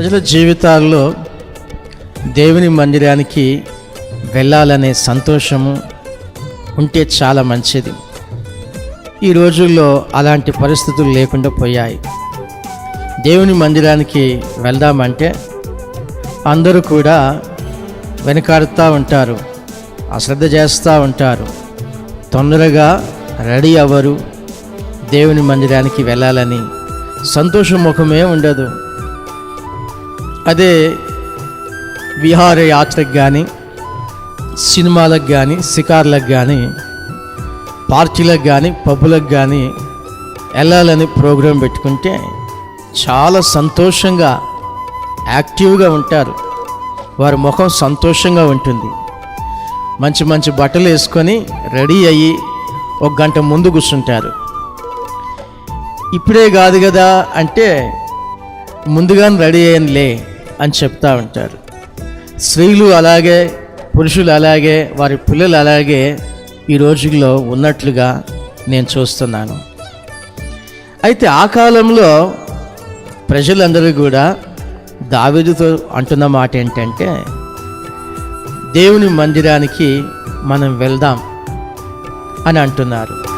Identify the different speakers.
Speaker 1: ప్రజల జీవితాల్లో దేవుని మందిరానికి వెళ్ళాలనే సంతోషము ఉంటే చాలా మంచిది. ఈ రోజుల్లో అలాంటి పరిస్థితులు లేకుండా పోయాయి. దేవుని మందిరానికి వెళ్దామంటే అందరూ కూడా వెనకాడుతూ ఉంటారు అశ్రద్ధ చేస్తూ ఉంటారు. తొందరగా రెడీ అవ్వరు. దేవుని మందిరానికి వెళ్ళాలని సంతోషం ముఖమే ఉండదు. అదే విహారయాత్రకు కానీ సినిమాలకు కానీ షికార్లకు కానీ పార్టీలకు కానీ పబ్బులకు కానీ వెళ్ళాలని ప్రోగ్రాం పెట్టుకుంటే చాలా సంతోషంగా యాక్టివ్గా ఉంటారు. వారి ముఖం సంతోషంగా ఉంటుంది. మంచి మంచి బట్టలు వేసుకొని రెడీ అయ్యి ఒక గంట ముందు కూర్చుంటారు. ఇప్పుడే కాదు కదా అంటే ముందుగానే రెడీ అయ్యనులే అని చెప్తా ఉంటారు. స్త్రీలు అలాగే పురుషులు అలాగే వారి పిల్లలు అలాగే ఈ రోజుల్లో ఉన్నట్లుగా నేను చూస్తున్నాను. అయితే ఆ కాలంలో ప్రజలందరూ కూడా దావీదుతో అంటున్న మాట ఏంటంటే దేవుని మందిరానికి మనం వెళ్దాం అని అంటున్నారు.